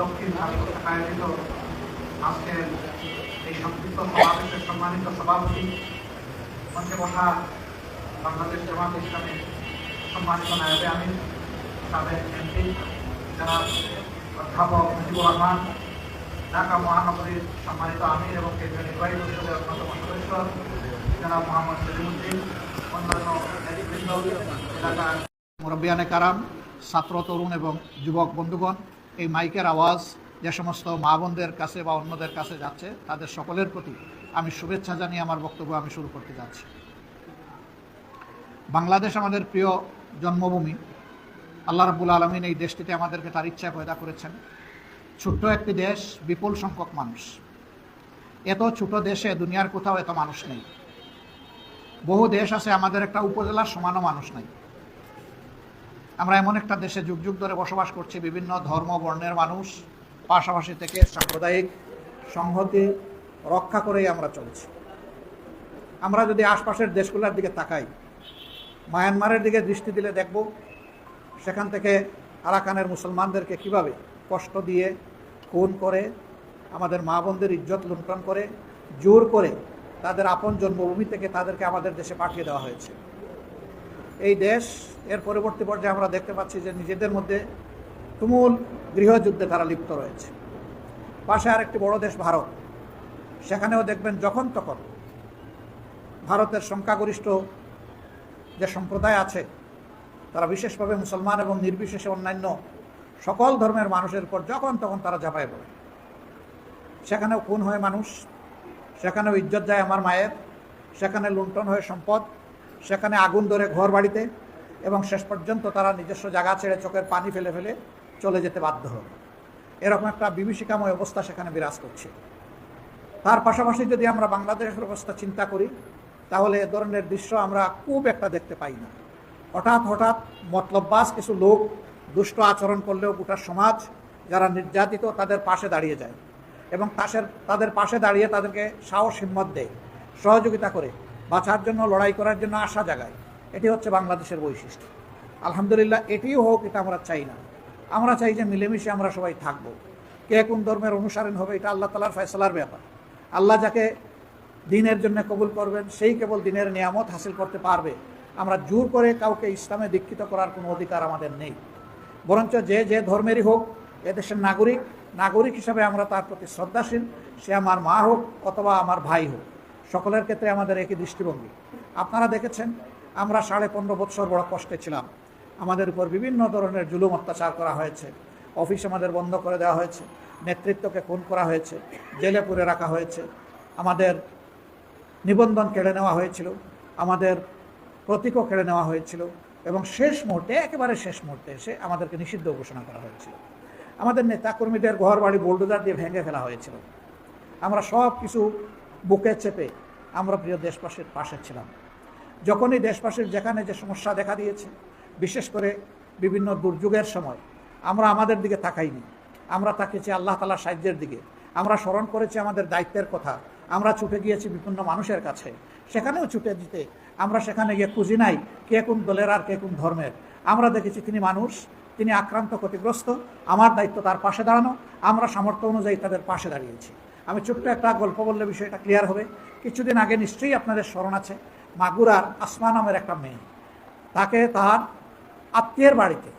দক্ষিণ ভারত কর্তৃক আয়োজিত আজকের এই সংক্ষিপ্ত সমাবেশের সম্মানিত সভাপতি মঞ্চে বসা বাংলাদেশ জামাত ইসলামের সম্মানিত নায়বে আমির সাবেক এমপি যারা অধ্যাপক মুজিবুর রহমান, ঢাকা মহানগরীর সম্মানিত আমির এবং কেন্দ্রীয় নির্বাহী পরিষদের অন্যতম সদস্য যারা মোহাম্মদ সলিমুদ্দিন অন্যান্য নেতৃবৃন্দ, এলাকার মুরব্বিয়ানে কারাম, ছাত্র, তরুণ এবং যুবক বন্ধুগণ এই মাইকের আওয়াজ যে সমস্ত মা বোনদের কাছে বা অন্যদের কাছে যাচ্ছে, তাদের সকলের প্রতি আমি শুভেচ্ছা জানিয়ে আমার বক্তব্য আমি শুরু করতে যাচ্ছি। বাংলাদেশ আমাদের প্রিয় জন্মভূমি। আল্লাহ রাবুল আলমিন এই দেশটিতে আমাদেরকে তার ইচ্ছায় পয়দা করেছেন। ছোট্ট একটি দেশ, বিপুল সংখ্যক মানুষ। এত ছোট দেশে দুনিয়ার কোথাও এত মানুষ নেই। বহু দেশ আছে, আমাদের একটা উপজেলার সমানও মানুষ নাই। আমরা এমন একটা দেশে যুগ যুগ ধরে বসবাস করছি, বিভিন্ন ধর্ম, বর্ণের মানুষ, পাশাপাশি থেকে সাম্প্রদায়িক সংহতি রক্ষা করেই আমরা চলছি। আমরা যদি আশপাশের দেশগুলোর দিকে তাকাই, মায়ানমারের দিকে দৃষ্টি দিলে দেখব, সেখান থেকে আরাকানের মুসলমানদেরকে কীভাবে কষ্ট দিয়ে, খুন করে, আমাদের মা বোনদের ইজ্জত লুণ্ঠন করে, জোর করে তাদের আপন জন্মভূমি থেকে তাদেরকে আমাদের দেশে পাঠিয়ে দেওয়া হয়েছে। এই দেশ এর পরবর্তী পর্যায়ে আমরা দেখতে পাচ্ছি যে নিজেদের মধ্যে তুমুল গৃহযুদ্ধে তারা লিপ্ত রয়েছে। পাশে আরেকটি বড় দেশ ভারত। সেখানেও দেখবেন যখন তখন ভারতের সংখ্যাগরিষ্ঠ যে সম্প্রদায় আছে, তারা বিশেষভাবে মুসলমান এবং নির্বিশেষে অন্যান্য সকল ধর্মের মানুষের উপর যখন তখন তারা ঝাঁপায় পড়ে। সেখানেও খুন হয় মানুষ, সেখানেও ইজ্জত যায় আমার মায়ের, সেখানে লুণ্ঠন হয়ে সম্পদ, সেখানে আগুন ধরে ঘর বাড়িতে এবং শেষ পর্যন্ত তারা নিজস্ব জায়গা ছেড়ে চোখের পানি ফেলে ফেলে চলে যেতে বাধ্য হবে এরকম একটা বিভীষিকাময় অবস্থা সেখানে বিরাজ করছে। তার পাশাপাশি যদি আমরা বাংলাদেশের অবস্থা চিন্তা করি, তাহলে এ ধরনের দৃশ্য আমরা খুব একটা দেখতে পাই না। হঠাৎ হঠাৎ মতলববাস কিছু লোক দুষ্ট আচরণ করলেও গোটা সমাজ, যারা নির্যাতিত, তাদের পাশে দাঁড়িয়ে যায় এবং তাসের, তাদের পাশে দাঁড়িয়ে তাদেরকে সাহস হিম্মত দেয়, সহযোগিতা করে, বাঁচার জন্য, লড়াই করার জন্য আশা জাগায়। এটি হচ্ছে বাংলাদেশের বৈশিষ্ট্য। আলহামদুলিল্লাহ, এটিও হোক, এটা আমরা চাই না। আমরা চাই যে মিলেমিশে আমরা সবাই থাকব। কে কোন ধর্মের অনুসারণ হবে, এটা আল্লাহ তালার ফয়সলার ব্যাপার। আল্লাহ যাকে দিনের জন্য কবুল করবেন, সেই কেবল দিনের নিয়ামত হাসিল করতে পারবে। আমরা জোর করে কাউকে ইসলামে দীক্ষিত করার কোনো অধিকার আমাদের নেই। বরঞ্চ যে যে ধর্মেরই হোক এদেশের নাগরিক নাগরিক হিসাবে আমরা তার প্রতি শ্রদ্ধাশীল, সে আমার মা হোক অথবা আমার ভাই হোক। সকলের ক্ষেত্রে আমাদের একই দৃষ্টিভঙ্গি। আপনারা দেখেছেন আমরা সাড়ে পনেরো বৎসর বড় কষ্টে ছিলাম। আমাদের উপর বিভিন্ন ধরনের জুলুম অত্যাচার করা হয়েছে। অফিস আমাদের বন্ধ করে দেওয়া হয়েছে। নেতৃত্বকে খুন করা হয়েছে। জেলে পুরে রাখা হয়েছে। আমাদের নিবন্ধন কেড়ে নেওয়া হয়েছিল। আমাদের প্রতীকও কেড়ে নেওয়া হয়েছিল। এবং শেষ মুহূর্তে, একেবারে শেষ মুহূর্তে এসে আমাদেরকে নিষিদ্ধ ঘোষণা করা হয়েছিল। আমাদের নেতাকর্মীদের ঘর বাড়ি বোল্ডোজার দিয়ে ভেঙে ফেলা হয়েছিল। আমরা সব কিছু বুকে চেপে আমরা প্রিয় দেশবাসীর পাশে ছিলাম। যখনই দেশবাসীর যেখানে যে সমস্যা দেখা দিয়েছে, বিশেষ করে বিভিন্ন দুর্যোগের সময়, আমরা আমাদের দিকে তাকাইনি। আমরা তাকিয়েছি আল্লাহ তালার সাহায্যের দিকে। আমরা স্মরণ করেছি আমাদের দায়িত্বের কথা। আমরা ছুটে গিয়েছি বিভিন্ন মানুষের কাছে। সেখানেও ছুটে দিতে। আমরা সেখানে গিয়ে খুঁজি নাই কে কোন দলের আর কে কোন ধর্মের। আমরা দেখেছি তিনি মানুষ, তিনি আক্রান্ত, ক্ষতিগ্রস্ত। আমার দায়িত্ব তার পাশে দাঁড়ানো। আমরা সামর্থ্য অনুযায়ী তাদের পাশে দাঁড়িয়েছি। আমি ছোট্ট একটা গল্প বললে বিষয়টা ক্লিয়ার হবে। কিছুদিন আগে নিশ্চয়ই আপনাদের স্মরণ আছে। মাগুরার আসমা নামের একটা মেয়ে। তাকে তার আত্মীয়ের বাড়িতে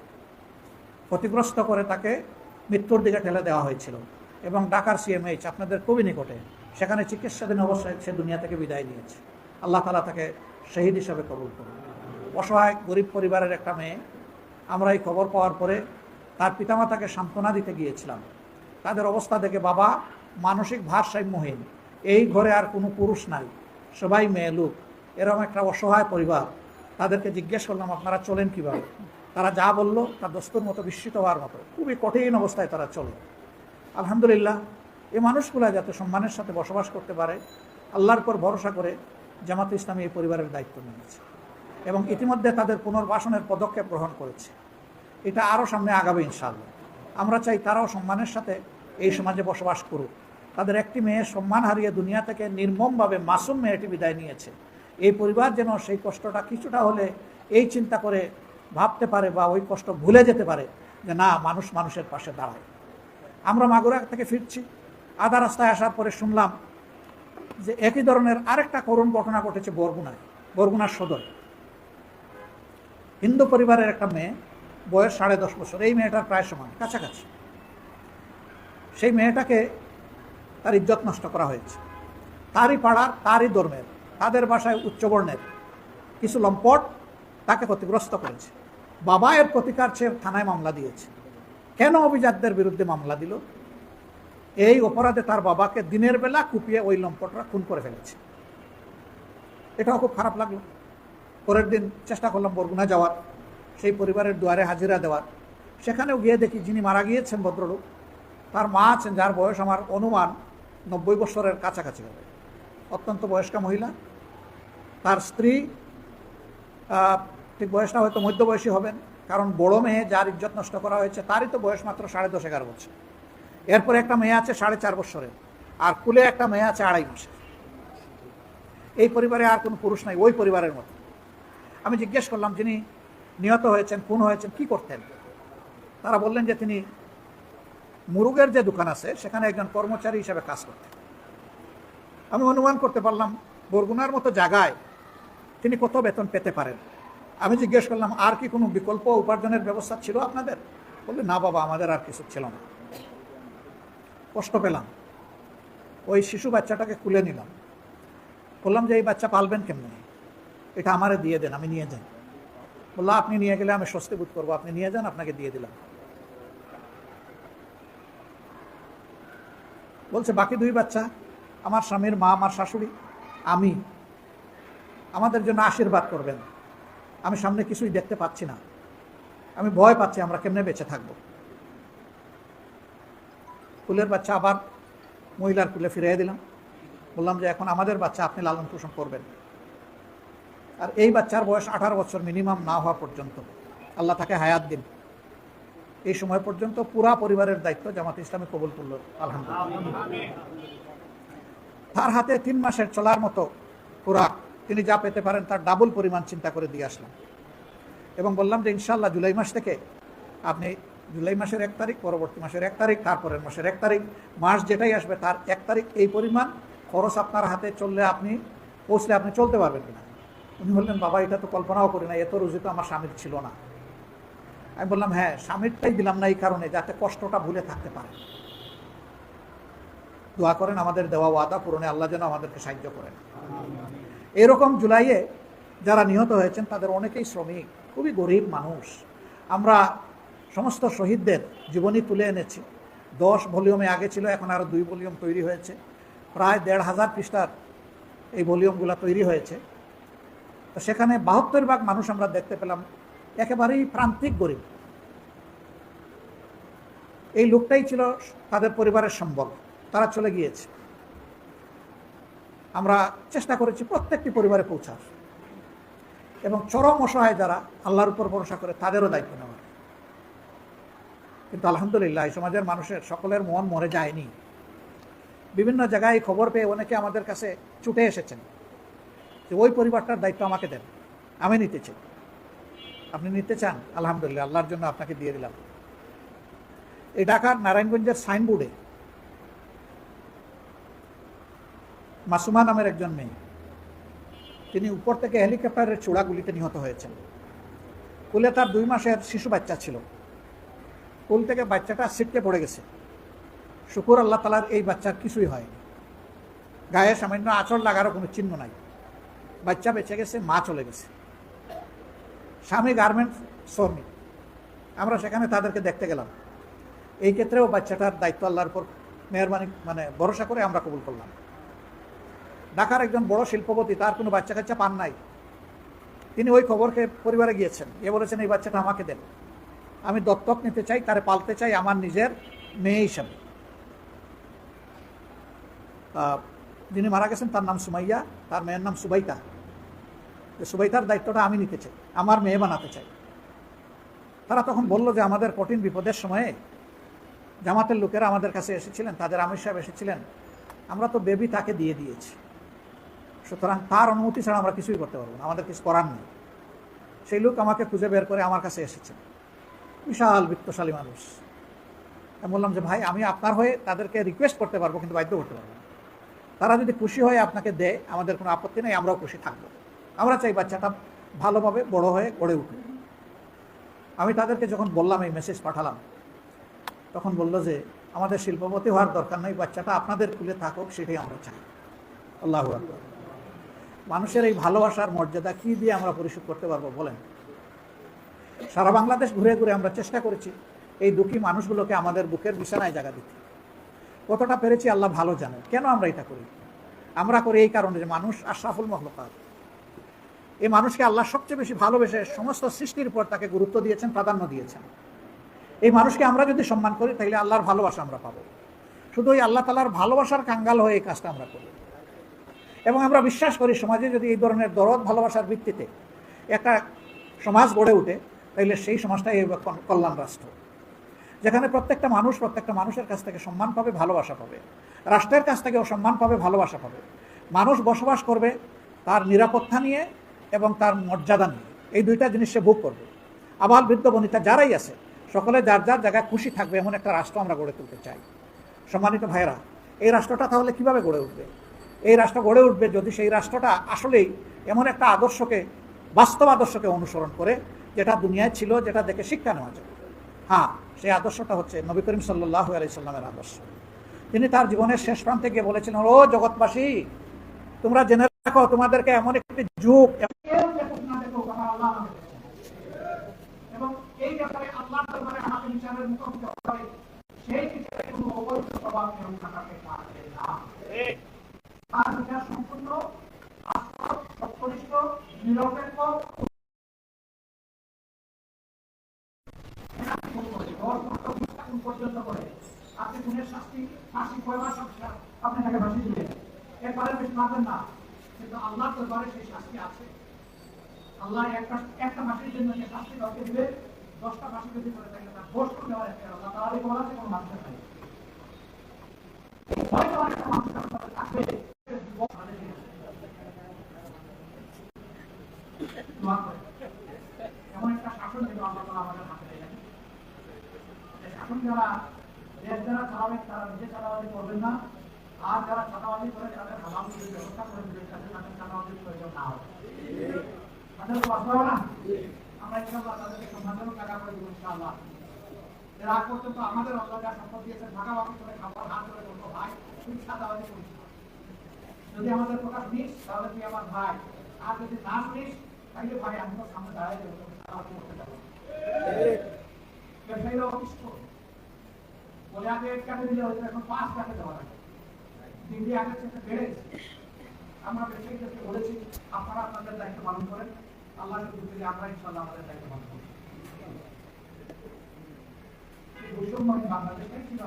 ক্ষতিগ্রস্ত করে তাকে মৃত্যুর দিকে ঠেলে দেওয়া হয়েছিল। এবং ঢাকার সিএমএইচ আপনাদের খুবই নিকটে, সেখানে চিকিৎসাধীন অবস্থায় সে দুনিয়া থেকে বিদায় নিয়েছে। আল্লাহ তালা তাকে শহীদ হিসাবে কবুল করুন। অসহায়, গরিব পরিবারের একটা মেয়ে, আমরা এই খবর পাওয়ার পরে তার পিতামাতাকে সান্ত্বনা দিতে গিয়েছিলাম। তাদের অবস্থা দেখে বাবা মানসিক ভারসাম্যহীন। এই ঘরে আর কোনো পুরুষ নাই। সবাই মেয়ে, লোক। এরকম একটা অসহায় পরিবার। তাদেরকে জিজ্ঞেস করলাম, আপনারা চলেন কীভাবে? তারা যা বলল, তার দস্তুর মতো বিস্মিত হওয়ার মতো। খুবই কঠিন অবস্থায় তারা চলে আলহামদুলিল্লাহ এই মানুষগুলা যাতে সম্মানের সাথে বসবাস করতে পারে, আল্লাহর পর ভরসা করে জামাত ইসলামী এই পরিবারের দায়িত্ব নিয়েছে এবং ইতিমধ্যে তাদের পুনর্বাসনের পদক্ষেপ গ্রহণ করেছে। এটা আরও সামনে আগাবে ইনশাআল্লাহ। আমরা চাই তারাও সম্মানের সাথে এই সমাজে বসবাস করুক। তাদের একটি মেয়ে সম্মান হারিয়ে দুনিয়া থেকে নির্মমভাবে মাসুম মেয়েটি বিদায় নিয়েছে। এই পরিবার যেন সেই কষ্টটা কিছুটা হলে এই চিন্তা করে ভাবতে পারে বা ওই কষ্ট ভুলে যেতে পারে যে না, মানুষ মানুষের পাশে দাঁড়ায়। আমরা মাগুরা থেকে ফিরছি। আধা রাস্তায় আসার পরে শুনলাম যে একই ধরনের আরেকটা করুণ ঘটনা ঘটেছে বরগুনায়, বরগুনার সদরে। হিন্দু পরিবারের একটা মেয়ে, বয়স সাড়ে দশ বছর, এই মেয়েটার প্রায় সমান, কাছাকাছি। সেই মেয়েটাকে তার ইজ্জত নষ্ট করা হয়েছে। তারই পাড়ার, তারই ধর্মের। তাদের বাসায় উচ্চবর্ণের কিছু লম্পট তাকে ক্ষতিগ্রস্ত করেছে। বাবা এর প্রতিকার চেয়ে থানায় মামলা দিয়েছে। কেন অভিজাতদের বিরুদ্ধে মামলা দিল? এই অপরাধে তার বাবাকে দিনের বেলা কুপিয়ে ওই লম্পটরা খুন করে ফেলেছে। এটাও খুব খারাপ লাগল। পরের দিন চেষ্টা করলাম বরগুনা যাওয়ার, সেই পরিবারের দুয়ারে হাজিরা দেওয়ার। সেখানেও গিয়ে দেখি যিনি মারা গিয়েছেন ভদ্রলোক, তার মা আছেন যার বয়স আমার অনুমান নব্বই বছরের কাছাকাছি হবে। অত্যন্ত বয়স্কা মহিলা। তার স্ত্রী ঠিক বয়সটা হয়তো মধ্যবয়সী হবেন, কারণ বড় মেয়ে যার ইজ্জত নষ্ট করা হয়েছে, তারই তো বয়স মাত্র সাড়ে দশ এগারো বছর। এরপরে একটা মেয়ে আছে সাড়ে চার বছরের, আর কুলে একটা মেয়ে আছে আড়াই মাসের। এই পরিবারে আর কোনো পুরুষ নাই, ওই পরিবারের মতো। আমি জিজ্ঞেস করলাম, যিনি নিহত হয়েছেন, খুন হয়েছেন, কি করতেন? তারা বললেন যে তিনি মুরুগের যে দোকান আছে, সেখানে একজন কর্মচারী হিসেবে কাজ করতেন। আমি অনুমান করতে পারলাম, বরগুনার মতো জায়গায় তিনি কত বেতন পেতে পারেন। আমি জিজ্ঞেস করলাম, আর কি কোনো বিকল্প উপার্জনের ব্যবস্থা ছিল আপনাদের? বললে, না বাবা, আমাদের আর কিছু ছিল না। কষ্ট পেলাম। ওই শিশু বাচ্চাটাকে খুলে নিলাম। বললাম যে, এই বাচ্চা পালবেন কেমনি? এটা আমারে দিয়ে দেন, আমি নিয়ে যাই। বলল, আপনি নিয়ে গেলে আমি স্বস্তি বোধ করব, আপনি নিয়ে যান, আপনাকে দিয়ে দিলাম। বলছে, বাকি দুই বাচ্চা আমার স্বামীর মা, আমার শাশুড়ি, আমি। আমাদের জন্য আশীর্বাদ করবেন। আমি সামনে কিছুই দেখতে পাচ্ছি না। আমি ভয় পাচ্ছি আমরা কেমনে বেঁচে থাকব। কুলের বাচ্চা আবার মহিলার কুলে ফিরিয়ে দিলাম। বললাম যে, এখন আমাদের বাচ্চা আপনি লালন পোষণ করবেন। আর এই বাচ্চার বয়স আঠারো বছর মিনিমাম না হওয়া পর্যন্ত। আল্লাহ তাকে হায়াত দিন। এই সময় পর্যন্ত পুরা পরিবারের দায়িত্ব জামাত ইসলামী কবুল করল। আলহামদুলিল্লাহ। তার হাতে তিন মাসের চলার মতো খোরাক তিনি যা পেতে পারেন তার ডাবল পরিমাণ চিন্তা করে দিয়ে আসলাম এবং বললাম যে ইনশাল্লাহ জুলাই মাস থেকে আপনি জুলাই মাসের এক তারিখ, পরবর্তী মাসের এক তারিখ, তারপরের মাসের এক তারিখ, মাস যেটাই আসবে তার এক তারিখ এই পরিমাণ খরচ আপনার হাতে চললে আপনি পৌঁছলে আপনি চলতে পারবেন কিনা? উনি বললেন, বাবা, এটা তো কল্পনাও করি না এত রুজি তো আমার স্বামীর ছিল না। আমি বললাম হ্যাঁ স্বামীরটাই দিলাম না এই কারণে, যাতে কষ্টটা ভুলে থাকতে পারে। দোয়া করেন, আমাদের দেওয়া ওয়াদা পূরণে আল্লাহ যেন আমাদেরকে সাহায্য করেন। এরকম জুলাইয়ে যারা নিহত হয়েছেন, তাদের অনেকেই শ্রমিক, খুবই গরিব মানুষ। আমরা সমস্ত শহীদদের জীবনী তুলে এনেছি। দশ ভলিউমে আগে ছিল, এখন আরও দুই ভলিউম তৈরি হয়েছে। প্রায় দেড় হাজার পৃষ্ঠার এই ভলিউমগুলো তৈরি হয়েছে। তো সেখানে বাহাত্তর ভাগ মানুষ আমরা দেখতে পেলাম, একেবারেই প্রান্তিক গরিব। এই লোকটাই ছিল তাদের পরিবারের সম্বল। তারা চলে গিয়েছে। আমরা চেষ্টা করেছি প্রত্যেকটি পরিবারে পৌঁছার। এবং চরম অসহায় যারা আল্লাহর উপর ভরসা করে তাদেরও দায়িত্ব নেওয়ার। কিন্তু আলহামদুলিল্লাহ সমাজের মানুষের সকলের মন মরে যায়নি। বিভিন্ন জায়গায় খবর পেয়ে অনেকে আমাদের কাছে ছুটে এসেছেন যে, ওই পরিবারটার দায়িত্ব আমাকে দেন, আমি নিতে চাই। আপনি নিতে চান? আলহামদুলিল্লাহ, আল্লাহর জন্য আপনাকে দিয়ে দিলাম। এই ঢাকার নারায়ণগঞ্জের সাইনবোর্ডে মাসুমা নামের একজন মেয়ে। তিনি উপর থেকে হেলিকপ্টারের চূড়াগুলিতে নিহত হয়েছেন। কুলে তার দুই মাসের শিশু বাচ্চা ছিল। কুল থেকে বাচ্চাটা ছিটকে পড়ে গেছে। শুকুর আল্লাহ তালার এই বাচ্চার কিছুই হয়নি। গায়ে সামান্য আচর লাগারও কোনো চিহ্ন নাই। বাচ্চা বেঁচে গেছে, মা চলে গেছে। স্বামী গার্মেন্টস শ্রমিক। আমরা সেখানে তাদেরকে দেখতে গেলাম। এই ক্ষেত্রেও বাচ্চাটার দায়িত্ব আল্লাহর উপর মেহরবানি মানে ভরসা করে আমরা কবুল করলাম। ঢাকার একজন বড় শিল্পপতি, তার কোনো বাচ্চা কাচ্চা পান নাই। তিনি ওই খবরকে পরিবারে গিয়েছেন। এ বলেছেন, এই বাচ্চাটা আমাকে দেন। আমি দত্তক নিতে চাই, তারে পালতে চাই আমার নিজের মেয়ে হিসাবে। যিনি মারা গেছেন, তার নাম সুমাইয়া, তার মেয়ের নাম সুবাইতা। সুবাইতার দায়িত্বটা আমি নিতে চাই, আমার মেয়ে বানাতে চাই। তারা তখন বলল যে, আমাদের কঠিন বিপদের সময়ে জামাতের লোকেরা আমাদের কাছে এসেছিলেন, তাদের আমির সাহেব এসেছিলেন। আমরা তো বেবি তাকে দিয়ে দিয়েছি। সুতরাং তার অনুমতি ছাড়া আমরা কিছুই করতে পারব না, আমাদের কিছু করার নেই। সেই লোক আমাকে খুঁজে বের করে আমার কাছে এসেছেন বিশাল বিত্তশালী মানুষ। আমি বললাম যে, ভাই, আমি আপনার হয়ে তাদেরকে রিকোয়েস্ট করতে পারব, কিন্তু বাধ্য করতে পারব তারা যদি খুশি হয়ে আপনাকে দেয়, আমাদের কোনো আপত্তি নেই, আমরাও খুশি থাকব। আমরা চাই বাচ্চাটা ভালোভাবে বড় হয়ে গড়ে উঠুক। আমি তাদেরকে যখন বললাম, এই মেসেজ পাঠালাম, তখন বলল যে, আমাদের শিল্পপতি হওয়ার দরকার নেই, বাচ্চাটা আপনাদের কুলে থাকুক, সেটাই আমরা চাই। আল্লাহ আকবার। মানুষের এই ভালোবাসার মর্যাদা কি দিয়ে আমরা পরিশোধ করতে পারব, বলেন। সারা বাংলাদেশ ঘুরে ঘুরে আমরা চেষ্টা করেছি এই দুঃখী মানুষগুলোকে আমাদের বুকের বিছানায় জায়গা দিতে। কতটা পেরেছি আল্লাহ ভালো জানেন। কেন আমরা এটা করি? আমরা করি এই কারণে যে মানুষ আশরাফুল মহলকাত এই মানুষকে আল্লাহ সবচেয়ে বেশি ভালোবেসে সমস্ত সৃষ্টির উপর তাকে গুরুত্ব দিয়েছেন, প্রাধান্য দিয়েছেন। এই মানুষকে আমরা যদি সম্মান করি তাহলে আল্লাহর ভালোবাসা আমরা পাবো। শুধু ওই আল্লাহ তালার ভালোবাসার কাঙ্গাল হয়ে এই কাজটা আমরা করি। এবং আমরা বিশ্বাস করি সমাজে যদি এই ধরনের দরদ ভালোবাসার ভিত্তিতে একটা সমাজ গড়ে উঠে তাহলে সেই সমাজটাই কল্যাণ রাষ্ট্র। যেখানে প্রত্যেকটা মানুষ প্রত্যেকটা মানুষের কাছ থেকে সম্মান পাবে, ভালোবাসা পাবে। রাষ্ট্রের কাছ থেকেও সম্মান পাবে, ভালোবাসা পাবে। মানুষ বসবাস করবে তার নিরাপত্তা নিয়ে এবং তার মর্যাদা নিয়ে। এই দুইটা জিনিস সে ভোগ করবে। আবার বৃদ্ধ বনিতা যারাই আছে, সকলে যার যার জায়গায় খুশি থাকবে, এমন একটা রাষ্ট্র আমরা গড়ে তুলতে চাই। সম্মানিত ভাইরা এই রাষ্ট্রটা তাহলে কীভাবে গড়ে উঠবে? এই রাষ্ট্র গড়ে উঠবে যদি সেই রাষ্ট্রটা আসলেই এমন একটা আদর্শকে, বাস্তব আদর্শকে অনুসরণ করে, যেটা দুনিয়ায় ছিল, যেটা দেখে শিক্ষা নেওয়া যায়। হ্যাঁ সেই আদর্শটা হচ্ছে নবী করিম সাল্লাহ আলাইসাল্লামের আদর্শ। তিনি তার জীবনের শেষ প্রান্তে গিয়ে বলেছিলেন, ও জগৎবাসী, তোমরা জেনে রাখো, তোমাদেরকে এমন একটি যুগ এবং এই ব্যাপারে আল্লাহ বিচারের মুখোমুখি সেই কোনো অবৈধ প্রভাব থাকাতে পারবে না। শাস্তি আছে। আল্লাহ একটা একটা মাসের জন্য শাস্তি কাউকে দিবে, দশটা মাসে যদি বলা আছে মানুষের নাই যুবক আমাদের এই দোয়া করে। এমন একটা শাসন যেন আল্লাহ তাআলা আমাদের হাতে দেয় এই শাসন যারা দেশ যারা চালাবেন তারা নিজে চালাবাদি করবেন না। আর যারা চালাবাদি করে তাদের যদি ব্যবস্থা করে দেবেন তাদের তাদের চালাবাদির প্রয়োজন না হবে তাদের তো আসবে না? আমরা ইনশাআল্লাহ তাদেরকে সম্মানজনক টাকা করে দেবো, ইনশাআল্লাহ। এর আগ পর্যন্ত আমাদের আল্লাহ যা সম্পদ দিয়েছেন ভাগাভাগি করে খাবার হাত করে বলব ভাই তুই সাদাবাদি করিস যদি আমাদের কথা শুনিস তাহলে তুই আমার ভাই। আর যদি না শুনিস, তাহলে ভাই, আমি সামনে দাঁড়াই দেবো তোকে করতে যাব। ব্যবসায়ীরা অতিষ্ঠ। বলে, আগে এক কাঠে দিলে এখন পাঁচ কাঠে দেওয়া লাগে। আগের থেকে বেড়েছে আমরা ব্যবসায়ীদেরকে বলেছি, আপনারা আপনাদের দায়িত্ব পালন করেন। আমরা ইনশাল্লাহ আমাদের দায়িত্ব পালন করি আমরা দেখি না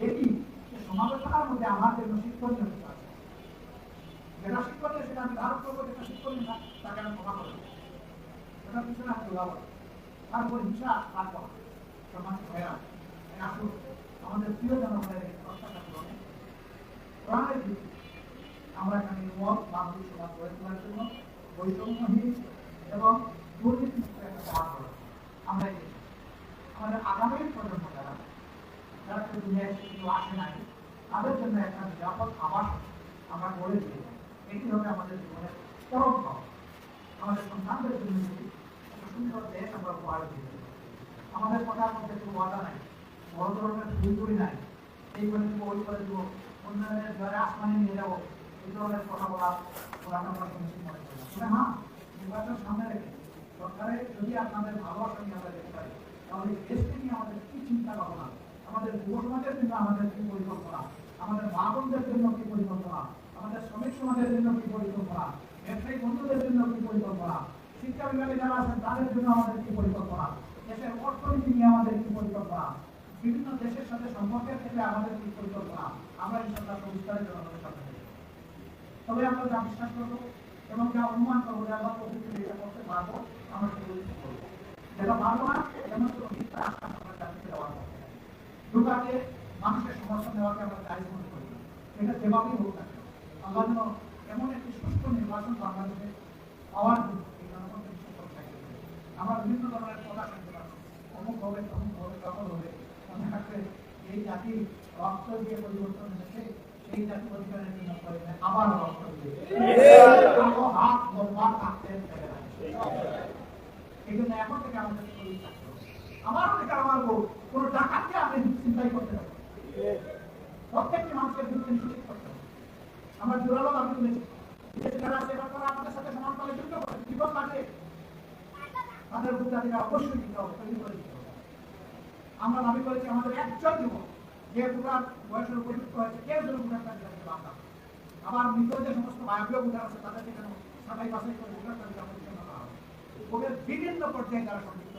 দেখি। সমালোচনার মধ্যে আমার জন্য শিক্ষণীয় কিছু আছে। যেটা শিক্ষণীয় সেটা আমি ধারণ করব, যেটা শিক্ষণীয় না তাকে আমি ক্ষমা করব সেটা পিছনে আমি করব। তারপর হিংসা তারপর সমাজ আসুন, আমাদের প্রিয় জনগণের পূরণে প্রাণের ভিত্তি। আমরা এখানে মত বান্ধব সমাজ গড়ে তোলার জন্য বৈষম্যহীন এবং গড়ে আমরা আমাদের আগামী প্রজন্ম যারা যারা দুনিয়ায় আসে নাই তাদের জন্য একটা নিরাপদ আবাস আমরা গড়ে দিয়ে এটি হবে আমাদের জীবনের চরম পাওয়া আমাদের সন্তানদের জন্য একটা সুন্দর দেশ আমরা উপহার দিয়ে। আমাদের কথার মধ্যে কোনো ওয়াদা নাই, বড় ধরনের ভুল করি নাই। এই করে দেবো ওই করে দেবো উন্নয়নের দ্বারা আসমানে নিয়ে যাব, এই ধরনের কথা বলা বলাটা আমরা সমীচীন মনে করি না। হ্যাঁ নির্বাচন সামনে রেখে সরকারের যদি আপনাদের ভালোবাসা নিয়ে আমরা দেখতে পারি, তাহলে দেশকে নিয়ে আমাদের কি চিন্তা ভাবনা? আমাদের যুব জন্য আমাদের কি পরিকল্পনা? আমাদের মা বোনদের জন্য কি পরিকল্পনা? আমাদের শ্রমিক সমাজের জন্য কি পরিকল্পনা? ব্যবসায়ী বন্ধুদের জন্য কি পরিকল্পনা? শিক্ষা বিভাগে যারা আছেন, তাদের জন্য আমাদের কি পরিকল্পনা? দেশের অর্থনীতি নিয়ে আমাদের কি পরিকল্পনা? বিভিন্ন দেশের সাথে সম্পর্কের ক্ষেত্রে আমাদের কি পরিকল্পনা? আমরা ইনশাল্লাহ সবিস্তারে জনগণের সাথে তবে আমরা যা বিশ্বাস করব এবং যা অনুমান করব, যে আল্লাহ প্রকৃতি এটা করতে পারব, আমরা সেগুলো করব। যেটা পারব না যেমন কোনো মিথ্যা আশ্বাস আমরা পক্ষে নাই। দুটাকে মানুষের সমর্থন নেওয়াকে আমরা দায়ী মনে করি। এটা যেভাবেই হোক না। আল্লাহ এমন একটি সুষ্ঠু নির্বাচন বাংলাদেশে থাকবে আমরা বিভিন্ন ধরনের কথা শুনতে পাচ্ছি। অমুক হবে তমুক হবে তখন হবে মনে রাখবে এই জাতি রক্ত দিয়ে পরিবর্তন হয়েছে সেই জাতি অধিকারের জন্য করে আবার রক্ত দিয়ে। হাত বরবাদ থাকতে এই জন্য এখন থেকে আমাদের। আমার অধিকার আমার ভোট কোন ডাকাতকে আপনি চিন্তাই করতে পারেন। প্রত্যেকটি মানুষের বিরুদ্ধে নিশ্চিত করতে হবে। আমরা জোরালো তুলেছি। বিদেশ যারা সাথে আমরা দাবি করেছি, আমাদের একজন যে ভোটার বয়সের উপযুক্ত হয়েছে মৃত যে সমস্ত বায়বীয় ভোটার আছে, তাদেরকে যেন সবাই বাছাই করে হবে ভোটের বিভিন্ন পর্যায়ে যারা সম্পৃক্ত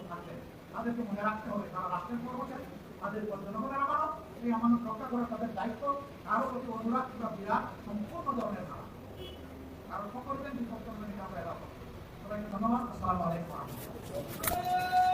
তাদেরকে মনে রাখতে হবে, তারা রাষ্ট্রের কর্মচারী, তাদের উপর জনগণের আমানত সেই আমানত রক্ষা করা তাদের দায়িত্ব কারও প্রতি অনুরাগ কিংবা বিরাট সম্পূর্ণ ধরনের খারাপ কারও সকলকে বিপক্ষ আমরা এলাকা সবাইকে ধন্যবাদ, আসসালামু আলাইকুম।